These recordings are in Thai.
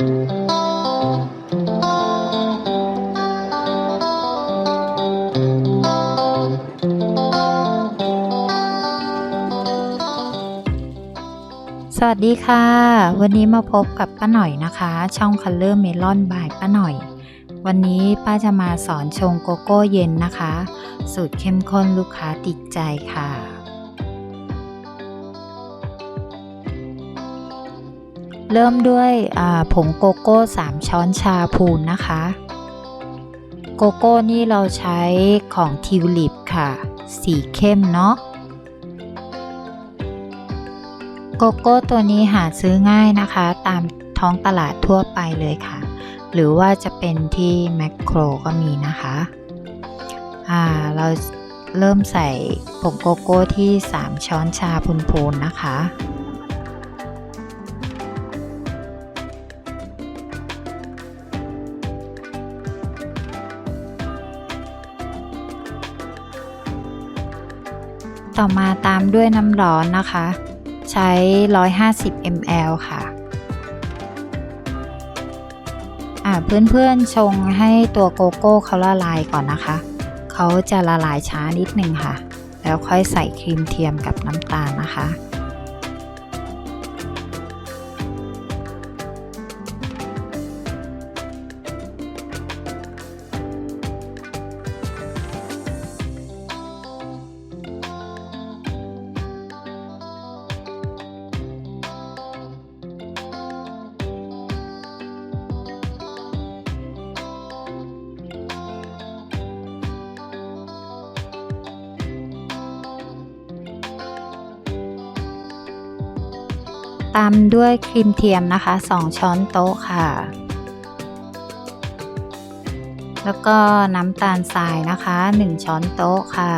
สวัสดีค่ะ วันนี้มาพบกับป้าหน่อยนะคะ ช่อง Color Melon by ป้าหน่อย วันนี้ป้าจะมาสอนชงโกโก้เย็นนะคะ สูตรเข้มข้นลูกค้าติดใจค่ะ เริ่มด้วยผงโกโก้ 3 ช้อนชาพูนนะคะ โกโก้นี่เราใช้ของทิวลิปค่ะ สีเข้มเนาะโกโก้ตัวนี้หาซื้อง่ายนะคะ ตามท้องตลาดทั่วไปเลยค่ะ หรือว่าจะเป็นที่แมคโครก็มีนะคะอ่าเราเริ่มใส่ผงโกโก้ที่ 3 ช้อนชาพูนๆนะคะ ต่อมาตามด้วยน้ำร้อนนะคะ ใช้ 150 ml ค่ะอ่าเพื่อนๆชงให้ตัวโกโก้เขาละลายก่อนนะคะ เขาจะละลายช้านิดนึงค่ะ แล้วค่อยใส่ครีมเทียมกับน้ำตาลนะคะ ตามด้วยครีมเทียมนะคะ 2 ช้อนโต๊ะค่ะ แล้วก็น้ำตาลทรายนะคะ 1 ช้อนโต๊ะค่ะ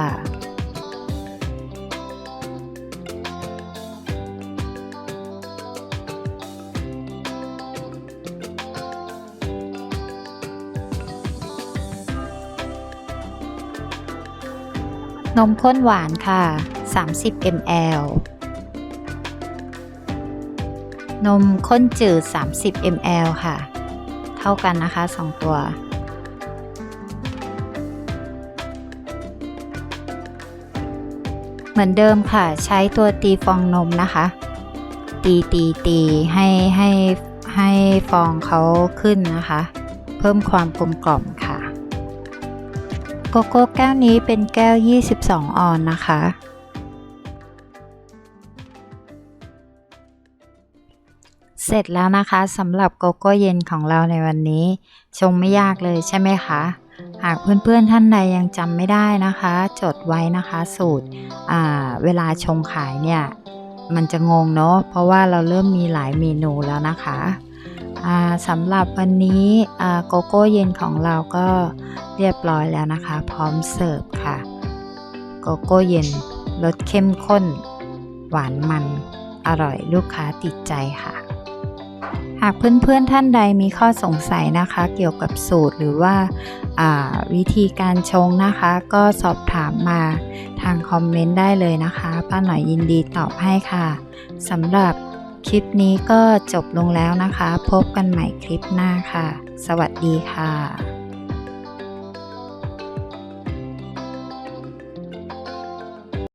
นมข้นหวานค่ะ 30 ml นมข้นจืด 30 ml ค่ะ เท่ากันนะคะ 2 ตัว เหมือนเดิมค่ะ ใช้ตัวตีฟองนมนะคะ ตีตีตีให้ให้ให้ฟองเขาขึ้นนะคะ เพิ่มความกลมกล่อมค่ะ โกโก้แก้วนี้เป็นแก้ว 22 ออนนะคะ เสร็จแล้วนะคะสำหรับโกโก้เย็นของเราในวันนี้ ชงไม่ยากเลยใช่ไหมคะ หากเพื่อนๆท่านใดยังจำไม่ได้นะคะ จดไว้นะคะสูตรเวลาชงขายเนี่ย มันจะงงเนาะเพราะว่าเราเริ่มมีหลายเมนูแล้วนะคะสำหรับวันนี้โกโก้เย็นของเราก็เรียบร้อยแล้วนะคะ พร้อมเสิร์ฟค่ะ โกโก้เย็นรสเข้มข้น หวานมันอร่อยลูกค้าติดใจค่ะ หากเพื่อนๆท่านใดมีข้อสงสัยนะคะ เกี่ยวกับสูตรหรือว่าวิธีการชงนะคะ ก็สอบถามมาทางคอมเมนต์ได้เลยนะคะป้าหน่อยยินดีตอบให้ค่ะสำหรับคลิปนี้ก็จบลงแล้วนะคะ พบกันใหม่คลิปหน้าค่ะ สวัสดีค่ะ